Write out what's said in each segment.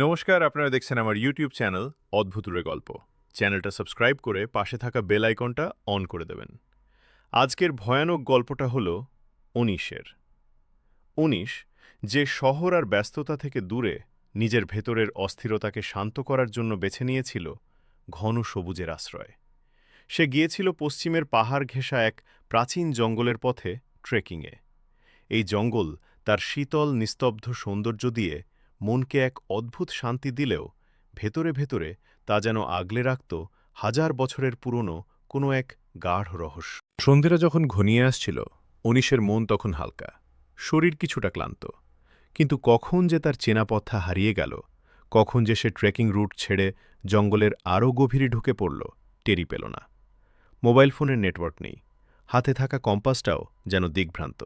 নমস্কার, আপনারা দেখছেন আমার ইউটিউব চ্যানেল অদ্ভুতুরে গল্প। চ্যানেলটা সাবস্ক্রাইব করে পাশে থাকা বেল আইকনটা অন করে দেবেন। আজকের ভয়ানক গল্পটা হল উনিশের। উনিশ যে শহর আর ব্যস্ততা থেকে দূরে নিজের ভেতরের অস্থিরতাকে শান্ত করার জন্য বেছে নিয়েছিল ঘন সবুজের আশ্রয়। সে গিয়েছিল পশ্চিমের পাহাড় ঘেঁষা এক প্রাচীন জঙ্গলের পথে ট্রেকিংয়ে এই জঙ্গল তার শীতল, নিস্তব্ধ সৌন্দর্য দিয়ে মনকে এক অদ্ভুত শান্তি দিলেও ভেতরে ভেতরে তা যেন আগলে রাখত হাজার বছরের পুরনো কোনো এক গাঢ় রহস্য। সন্ধ্যেরা যখন ঘনিয়ে আসছিল অনিশের মন তখন হালকা, শরীর কিছুটা ক্লান্ত। কিন্তু কখন যে তার চেনাপথা হারিয়ে গেল, কখন যে সে ট্রেকিং রুট ছেড়ে জঙ্গলের আরও গভীরে ঢুকে পড়ল টেরি পেল না। মোবাইল ফোনের নেটওয়ার্ক নেই, হাতে থাকা কম্পাসটাও যেন দিগ্ভ্রান্ত।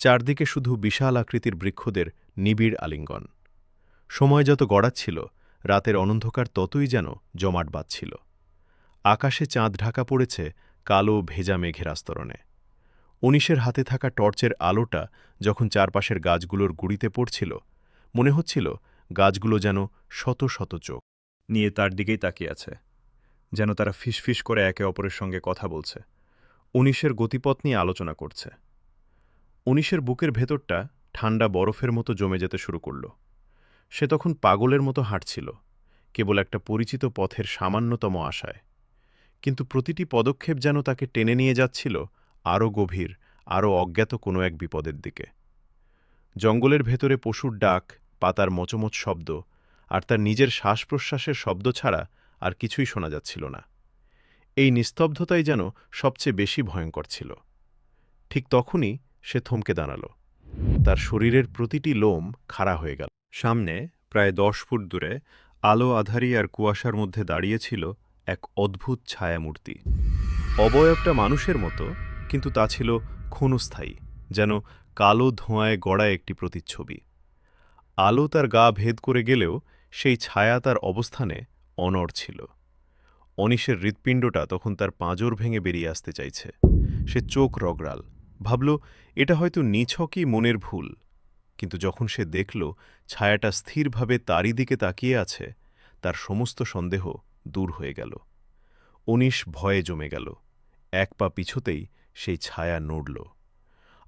চারদিকে শুধু বিশাল আকৃতির বৃক্ষদের নিবিড় আলিঙ্গন। সময় যত গড়াচ্ছিল, রাতের অনন্ধকার ততই যেন জমাট বাঁধছিল। আকাশে চাঁদ ঢাকা পড়েছে কালো ভেজা মেঘের আস্তরণে। উনিশের হাতে থাকা টর্চের আলোটা যখন চারপাশের গাছগুলোর গুড়িতে পড়ছিল, মনে হচ্ছিল গাছগুলো যেন শত শত চোখ। নিয়ে তার দিকেই তাকিয়ে আছে, যেন তারা ফিসফিস করে একে অপরের সঙ্গে কথা বলছে। উনিশের গতিপথ নিয়ে আলোচনা করছে। উনিশের বুকের ভেতরটা ঠান্ডা বরফের মতো জমে যেতে শুরু করল। সে তখন পাগলের মতো হাঁটছিল, কেবল একটা পরিচিত পথের সামান্যতম আশায়। কিন্তু প্রতিটি পদক্ষেপ যেন তাকে টেনে নিয়ে যাচ্ছিল আরও গভীর, আরও অজ্ঞাত কোনো এক বিপদের দিকে। জঙ্গলের ভেতরে পশুর ডাক, পাতার মচমচ শব্দ আর তার নিজের শ্বাস প্রশ্বাসের শব্দ ছাড়া আর কিছুই শোনা যাচ্ছিল না। এই নিস্তব্ধতাই যেন সবচেয়ে বেশি ভয়ঙ্কর ছিল। ঠিক তখনই সে থমকে দাঁড়াল। তার শরীরের প্রতিটি লোম খাড়া হয়ে গেল। সামনে, প্রায় দশ ফুট দূরে, আলো আধারি আর কুয়াশার মধ্যে দাঁড়িয়েছিল এক অদ্ভুত ছায়ামূর্তি। অবয়বটা মানুষের মতো, কিন্তু তা ছিল ক্ষণস্থায়ী, যেন কালো ধোঁয়ায় গড়া একটি প্রতিচ্ছবি। আলো তার গা ভেদ করে গেলেও সেই ছায়া তার অবস্থানে অনড় ছিল। অনিশের হৃৎপিণ্ডটা তখন তার পাঁজর ভেঙে বেরিয়ে আসতে চাইছে। সে চোখ রগড়াল। ভাবল, এটা হয়তো নিছকই মনের ভুল। কিন্তু যখন সে দেখল ছায়াটা স্থিরভাবে তারই দিকে তাকিয়ে আছে, তার সমস্ত সন্দেহ দূর হয়ে গেল। উনিশ ভয়ে জমে গেল। এক পা পিছুতেই সেই ছায়া নড়ল।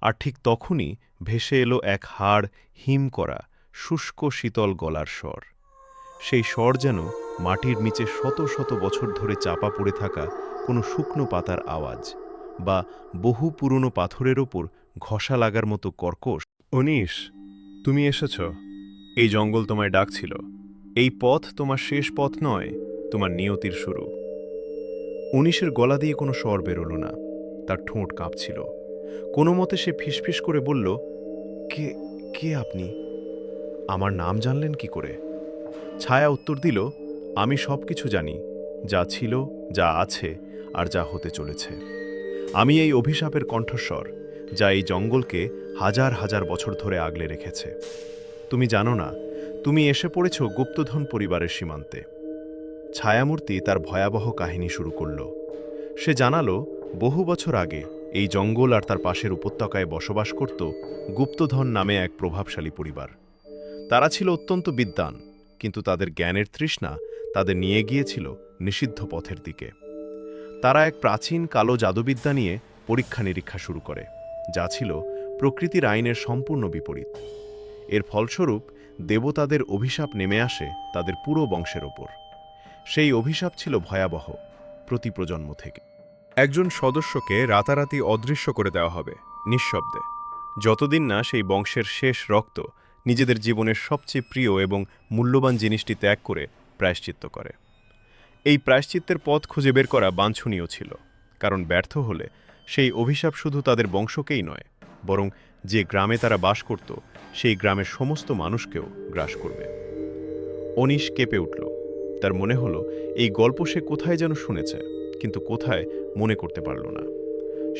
আর ঠিক তখনই ভেসে এলো এক হাড় হিম করা, শুষ্ক শীতল গলার স্বর। সেই স্বর যেন মাটির নিচে শত শত বছর ধরে চাপা পড়ে থাকা কোনো শুকনো পাতার আওয়াজ বা বহু পুরনো পাথরের ওপর ঘষা লাগার মতো কর্কশ। উনিশ তুমি এসেছ? এই জঙ্গল তোমায় ডাকছিল। এই পথ তোমার শেষ পথ নয়, তোমার নিয়তির শুরু। উনিশের গলা দিয়ে কোনো স্বর বেরোল না। তার ঠোঁট কাঁপছিল। কোনো মতে সে ফিসফিস করে বলল, কে কে আপনি? আমার নাম জানলেন কি করে? ছায়া উত্তর দিল, আমি সব কিছু জানি, যা ছিল, যা আছে, আর যা হতে চলেছে। আমি এই অভিশাপের কণ্ঠস্বর যা এই জঙ্গলকে হাজার হাজার বছর ধরে আগলে রেখেছে। তুমি জানো না, তুমি এসে পড়েছ গুপ্তধন পরিবারের সীমান্তে। ছায়ামূর্তি তার ভয়াবহ কাহিনী শুরু করল। সে জানালো, বহু বছর আগে এই জঙ্গল আর তার পাশের উপত্যকায় বসবাস করত গুপ্তধন নামে এক প্রভাবশালী পরিবার। তারা ছিল অত্যন্ত বিদ্বান, কিন্তু তাদের জ্ঞানের তৃষ্ণা তাদের নিয়ে গিয়েছিল নিষিদ্ধ পথের দিকে। তারা এক প্রাচীন কালো জাদুবিদ্যা নিয়ে পরীক্ষা নিরীক্ষা শুরু করে। যা ছিল প্রকৃতির আইনের সম্পূর্ণ বিপরীত। এর ফলস্বরূপ দেবতাদের অভিশাপ নেমে আসে তাদের পুরো বংশের ওপর। সেই অভিশাপ ছিল ভয়াবহ প্রতি প্রজন্ম থেকে। একজন সদস্যকে রাতারাতি অদৃশ্য করে দেওয়া হবে, নিঃশব্দে। যতদিন না সেই বংশের শেষ রক্ত নিজেদের জীবনের সবচেয়ে প্রিয় এবং মূল্যবান জিনিসটি ত্যাগ করে প্রায়শ্চিত্ত করে। এই প্রায়শ্চিত্তের পথ খুঁজে বের করা বাঞ্ছনীয় ছিল, কারণ ব্যর্থ হলে সেই অভিশাপ শুধু তাদের বংশকেই নয়, বরং যে গ্রামে তারা বাস করত, সেই গ্রামের সমস্ত মানুষকেও গ্রাস করবে। অনিশ কেঁপে উঠল। তার মনে হলো, এই গল্প সে কোথায় যেন শুনেছে, কিন্তু কোথায় মনে করতে পারল না।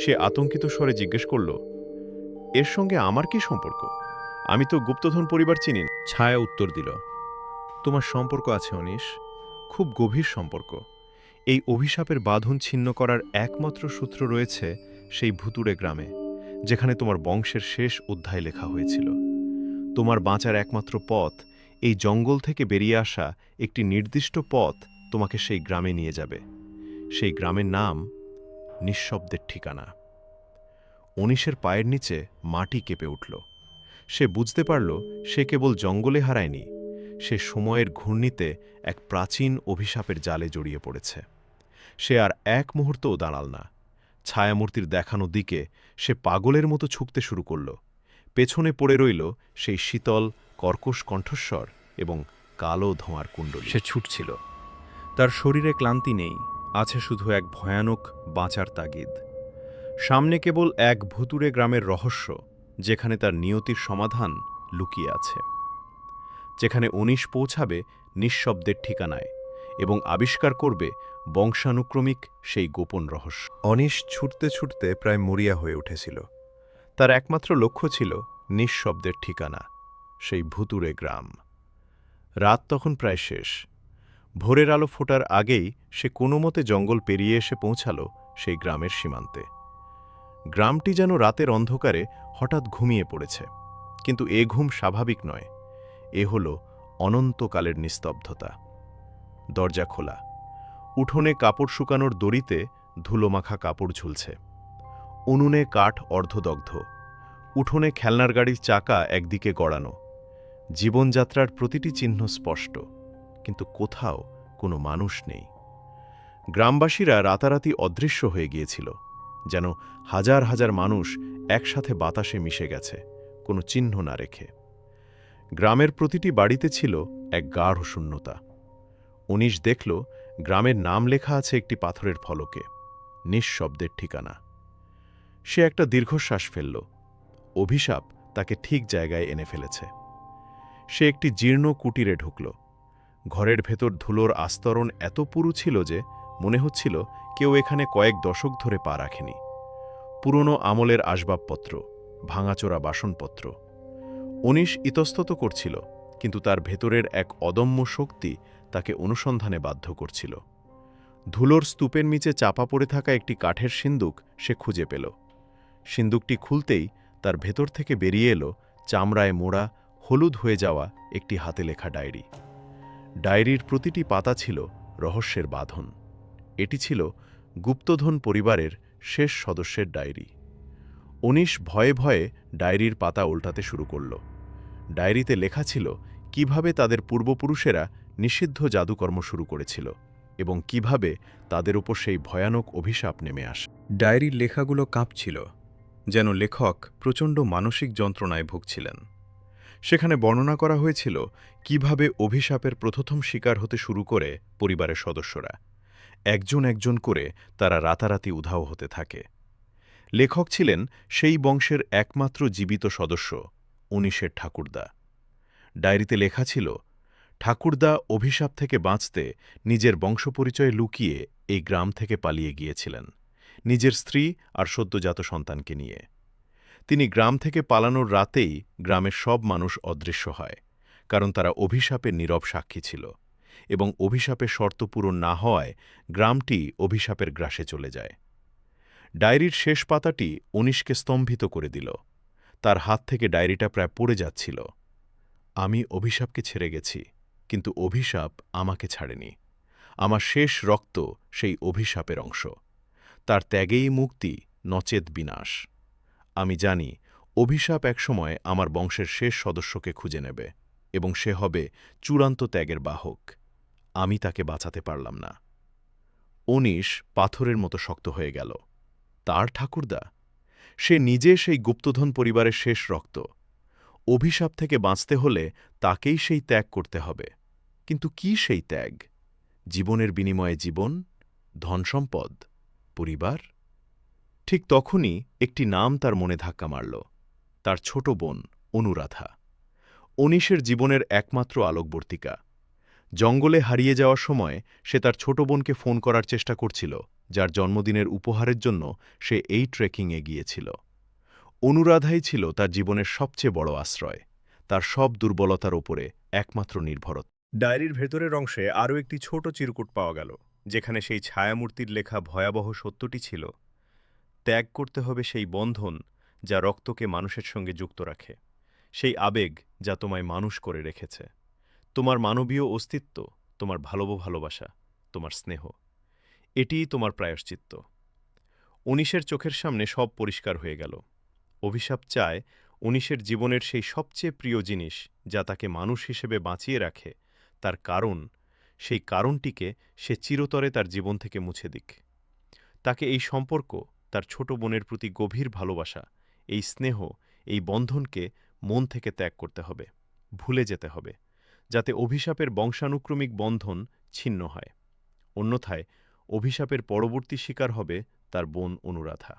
সে আতঙ্কিত স্বরে জিজ্ঞেস করল, এর সঙ্গে আমার কি সম্পর্ক? আমি তো গুপ্তধন পরিবার চিনি ছায়া উত্তর দিল, তোমার সম্পর্ক আছে অনিশ, খুব গভীর সম্পর্ক। এই অভিশাপের বাঁধন ছিন্ন করার একমাত্র সূত্র রয়েছে সেই ভুতুড়ে গ্রামে, যেখানে তোমার বংশের শেষ অধ্যায় লেখা হয়েছিল। তোমার বাঁচার একমাত্র পথ, এই জঙ্গল থেকে বেরিয়ে আসা একটি নির্দিষ্ট পথ তোমাকে সেই গ্রামে নিয়ে যাবে। সেই গ্রামের নাম নিঃশব্দের ঠিকানা। অনিশের পায়ের নিচে মাটি কেঁপে উঠল। সে বুঝতে পারল, সে কেবল জঙ্গলে হারায়নি, সে সময়ের ঘূর্ণিতে এক প্রাচীন অভিশাপের জালে জড়িয়ে পড়েছে। সে আর এক মুহূর্তও দাঁড়াল না। ছায়ামূর্তির দেখানো দিকে সে পাগলের মতো ছুকতে শুরু করল। পেছনে পড়ে রইল সেই শীতল, কর্কশ কণ্ঠস্বর এবং কালো ধোঁয়ার কুণ্ডলী। সে ছুটছিল। তার শরীরে ক্লান্তি নেই, আছে শুধু এক ভয়ানক বাঁচার তাগিদ। সামনে কেবল এক ভুতুরে গ্রামের রহস্য, যেখানে তার নিয়তির সমাধান লুকিয়ে আছে। যেখানে উনিশ পৌঁছাবে নিঃশব্দের ঠিকানায়। এবং আবিষ্কার করবে বংশানুক্রমিক সেই গোপন রহস্য। অনিশ ছুটতে ছুটতে প্রায় মরিয়া হয়ে উঠেছিল। তার একমাত্র লক্ষ্য ছিল নিঃশব্দের ঠিকানা, সেই ভুতুরে গ্রাম। রাত তখন প্রায় শেষ। ভোরের আলো ফোটার আগেই সে কোনো মতে জঙ্গল পেরিয়ে এসে পৌঁছাল সেই গ্রামের সীমান্তে। গ্রামটি যেন রাতের অন্ধকারে হঠাৎ ঘুমিয়ে পড়েছে, কিন্তু এ ঘুম স্বাভাবিক নয়। এ হল অনন্তকালের নিস্তব্ধতা। দরজা খোলা। উঠোনে কাপড় শুকানোর দড়িতে ধুলোমাখা কাপড় ঝুলছে। উনুনে কাঠ অর্ধদগ্ধ। উঠোনে খেলনার গাড়ির চাকা একদিকে গড়ানো। জীবনযাত্রার প্রতিটি চিহ্ন স্পষ্ট। কিন্তু কোথাও কোনো মানুষ নেই। গ্রামবাসীরা রাতারাতি অদৃশ্য হয়ে গিয়েছিল, যেন হাজার হাজার মানুষ একসাথে বাতাসে মিশে গেছে, কোনো চিহ্ন না রেখে। গ্রামের প্রতিটি বাড়িতে ছিল এক গাঢ় শূন্যতা। উনিশ দেখল, গ্রামের নাম লেখা আছে একটি পাথরের ফলকে, নিঃশব্দের ঠিকানা। সে একটা দীর্ঘশ্বাস ফেলল। অভিশাপ তাকে ঠিক জায়গায় এনে ফেলেছে। সে একটি জীর্ণ কুটিরে ঢুকল। ঘরের ভেতর ধুলোর আস্তরণ এত পুরু ছিল যে মনে হচ্ছিল কেউ এখানে কয়েক দশক ধরে পা রাখেনি। পুরনো আমলের আসবাবপত্র, ভাঙাচোরা বাসনপত্র। উনিশ ইতস্তত করছিল, কিন্তু তার ভেতরের এক অদম্য শক্তি তাকে অনুসন্ধানে বাধ্য করছিল। ধুলোর স্তূপের নিচে চাপা পড়ে থাকা একটি কাঠের সিন্দুক সে খুঁজে পেল। সিন্দুকটি খুলতেই তার ভেতর থেকে বেরিয়ে এলো চামড়ায় মোড়া, হলুদ হয়ে যাওয়া একটি হাতে লেখা ডায়েরি। ডায়েরির প্রতিটি পাতা ছিল রহস্যের বাঁধন। এটি ছিল গুপ্তধন পরিবারের শেষ সদস্যের ডায়েরি। উনিশ ভয়ে ভয়ে ডায়েরির পাতা উল্টাতে শুরু করল। ডায়েরিতে লেখা ছিল কীভাবে তাদের পূর্বপুরুষেরা নিষিদ্ধ জাদুকর্ম শুরু করেছিল এবং কীভাবে তাদের উপর সেই ভয়ানক অভিশাপ নেমে আসে। ডায়েরির লেখাগুলো কাঁপছিল, যেন লেখক প্রচণ্ড মানসিক যন্ত্রণায় ভুগছিলেন। সেখানে বর্ণনা করা হয়েছিল কীভাবে অভিশাপের প্রথম শিকার হতে শুরু করে পরিবারের সদস্যরা। একজন একজন করে তারা রাতারাতি উধাও হতে থাকে। লেখক ছিলেন সেই বংশের একমাত্র জীবিত সদস্য উনিশের ঠাকুরদা। ডায়েরিতে লেখা ছিল ঠাকুরদা অভিশাপ থেকে বাঁচতে নিজের বংশপরিচয় লুকিয়ে এই গ্রাম থেকে পালিয়ে গিয়েছিলেন, নিজের স্ত্রী আর সদ্যজাত সন্তানকে নিয়ে। তিনি গ্রাম থেকে পালানোর রাতেই গ্রামের সব মানুষ অদৃশ্য হয়, কারণ তারা অভিশাপের নীরব সাক্ষী ছিল এবং অভিশাপের শর্ত পূরণ না হওয়ায় গ্রামটি অভিশাপের গ্রাসে চলে যায়। ডায়েরির শেষ পাতাটি উনিশকে স্তম্ভিত করে দিল। তার হাত থেকে ডায়েরিটা প্রায় পড়ে যাচ্ছিল। আমি অভিশাপকে ছেড়ে গেছি কিন্তু অভিশাপ আমাকে ছাড়েনি। আমার শেষ রক্ত সেই অভিশাপের অংশ। তার ত্যাগেই মুক্তি, নচেত বিনাশ। আমি জানি, অভিশাপ একসময় আমার বংশের শেষ সদস্যকে খুঁজে নেবে এবং সে হবে চূড়ান্ত ত্যাগের বাহক। আমি তাকে বাঁচাতে পারলাম না। অনিশ পাথরের মতো শক্ত হয়ে গেল। তার ঠাকুরদা? সে নিজে সেই গুপ্তধন পরিবারের শেষ রক্ত। অভিশাপ থেকে বাঁচতে হলে তাকেই সেই ত্যাগ করতে হবে। কিন্তু কি সেই ত্যাগ? জীবনের বিনিময়ে জীবন ধনসম্পদ পরিবার? ঠিক তখনই একটি নাম তার মনে ধাক্কা মারল, তার ছোট বোন অনুরাধা। অনিশের জীবনের একমাত্র আলোকবর্তিকা। জঙ্গলে হারিয়ে যাওয়ার সময় সে তার ছোট বোনকে ফোন করার চেষ্টা করছিল, যার জন্মদিনের উপহারের জন্য সে এই ট্রেকিংয়ে গিয়েছিল। অনুরাধাই ছিল তার জীবনের সবচেয়ে বড় আশ্রয়। তার সব দুর্বলতার ওপরে একমাত্র নির্ভরত। ডায়েরির ভেতরের অংশে আরও একটি ছোট চিরকুট পাওয়া গেল, যেখানে সেই ছায়ামূর্তির লেখা ভয়াবহ সত্যটি ছিল, ত্যাগ করতে হবে সেই বন্ধন যা রক্তকে মানুষের সঙ্গে যুক্ত রাখে, সেই আবেগ যা তোমায় মানুষ করে রেখেছে। তোমার মানবীয় অস্তিত্ব, তোমার ভালো ভালোবাসা, তোমার স্নেহ, এটিই তোমার প্রায়শ্চিত্ত। উনিশের চোখের সামনে সব পরিষ্কার হয়ে গেল। অভিশাপ চায় উনিশের জীবনের সেই সবচেয়ে প্রিয় জিনিস যা তাকে মানুষ হিসেবে বাঁচিয়ে রাখে, তার কারণ, সেই কারণটিকে সে চিরতরে তার জীবন থেকে মুছে দিক। তাকে এই সম্পর্ক, তার ছোট বোনের প্রতি গভীর ভালোবাসা, এই স্নেহ, এই বন্ধনকে মন থেকে ত্যাগ করতে হবে, ভুলে যেতে হবে, যাতে অভিশাপের বংশানুক্রমিক বন্ধন ছিন্ন হয়। অন্যথায় অভিশাপের পরবর্তী শিকার হবে তার বোন অনুরাধা।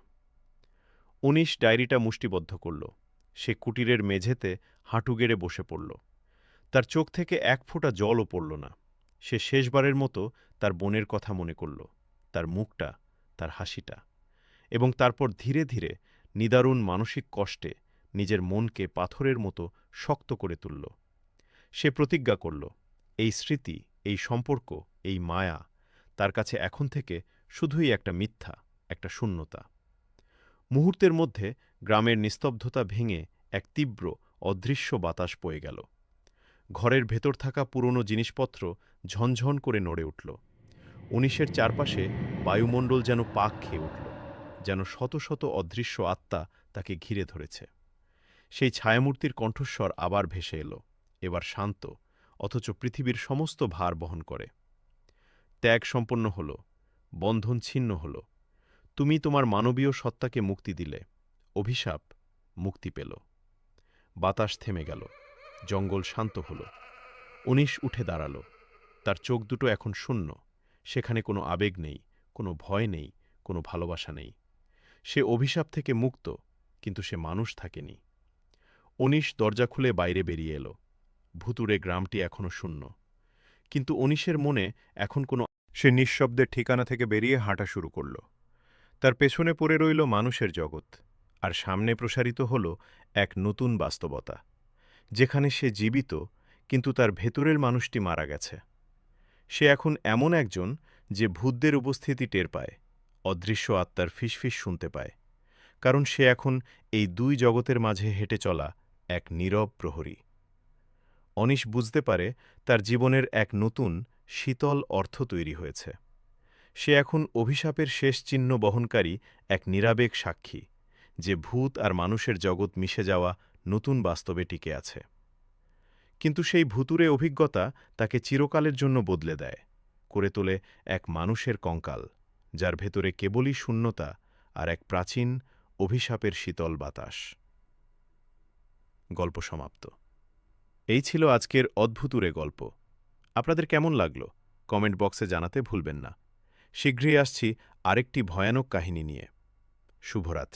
উনিশ ডায়েরিটা মুষ্টিবদ্ধ করল। সে কুটিরের মেঝেতে হাঁটু গেড়ে বসে পড়ল। তার চোখ থেকে এক ফোঁটা জলও পড়ল না। সে শেষবারের মতো তার বোনের কথা মনে করল, তার মুখটা, তার হাসিটা এবং তারপর ধীরে ধীরে নিদারুণ মানসিক কষ্টে নিজের মনকে পাথরের মতো শক্ত করে তুলল। সে প্রতিজ্ঞা করল, এই স্মৃতি, এই সম্পর্ক, এই মায়া তার কাছে এখন থেকে শুধুই একটা মিথ্যা, একটা শূন্যতা। মুহূর্তের মধ্যে গ্রামের নিস্তব্ধতা ভেঙে এক তীব্র, অদৃশ্য বাতাস বয়ে গেল। ঘরের ভেতর থাকা পুরনো জিনিসপত্র ঝনঝন করে নড়ে উঠল। উনিশের চারপাশে বায়ুমণ্ডল যেন পাক খেয়ে উঠল, যেন শত শত অদৃশ্য আত্মা তাকে ঘিরে ধরেছে। সেই ছায়ামূর্তির কণ্ঠস্বর আবার ভেসে এলো, এবার শান্ত, অথচ পৃথিবীর সমস্ত ভার বহন করে। ত্যাগ সম্পন্ন হল, বন্ধন ছিন্ন হল তুমি তোমার মানবীয় সত্তাকে মুক্তি দিলে। অভিশাপ মুক্তি পেল। বাতাস থেমে গেল। জঙ্গল শান্ত হল। উনিশ উঠে দাঁড়াল। তার চোখ দুটো এখন শূন্য। সেখানে কোনো আবেগ নেই, কোনো ভয় নেই, কোনো ভালোবাসা নেই। সে অভিশাপ থেকে মুক্ত, কিন্তু সে মানুষ থাকেনি। উনিশ দরজা খুলে বাইরে বেরিয়ে এলো। ভুতুরে গ্রামটি এখনও শূন্য। কিন্তু অনিশের মনে এখন কোনো সে নিঃশব্দের ঠিকানা থেকে বেরিয়ে হাঁটা শুরু করল। তার পেছনে পড়ে রইল মানুষের জগৎ, আর সামনে প্রসারিত হল এক নতুন বাস্তবতা, যেখানে সে জীবিত, কিন্তু তার ভেতরের মানুষটি মারা গেছে। সে এখন এমন একজন যে ভূতদের উপস্থিতি টের পায়, অদৃশ্য আত্মার ফিসফিস শুনতে পায়, কারণ সে এখন এই দুই জগতের মাঝে হেঁটে চলা এক নীরব প্রহরী। অনিশ বুঝতে পারে তার জীবনের এক নতুন, শীতল অর্থ তৈরি হয়েছে। সে এখন অভিশাপের শেষ চিহ্ন বহনকারী এক নিরাবেগ সাক্ষী, যে ভূত আর মানুষের জগৎ মিশে যাওয়া নতুন বাস্তবে টিকে আছে। কিন্তু সেই ভুতুরে অভিজ্ঞতা তাকে চিরকালের জন্য বদলে দেয়, করে তোলে এক মানুষের কঙ্কাল, যার ভেতরে কেবলই শূন্যতা আর এক প্রাচীন অভিশাপের শীতল বাতাস। গল্প সমাপ্ত। এই ছিল আজকের অদ্ভুতুরে গল্প। আপনাদের কেমন লাগল? কমেন্ট বক্সে জানাতে ভুলবেন না। শীঘ্রই আসছি আরেকটি ভয়ানক কাহিনী নিয়ে। শুভরাত্রি।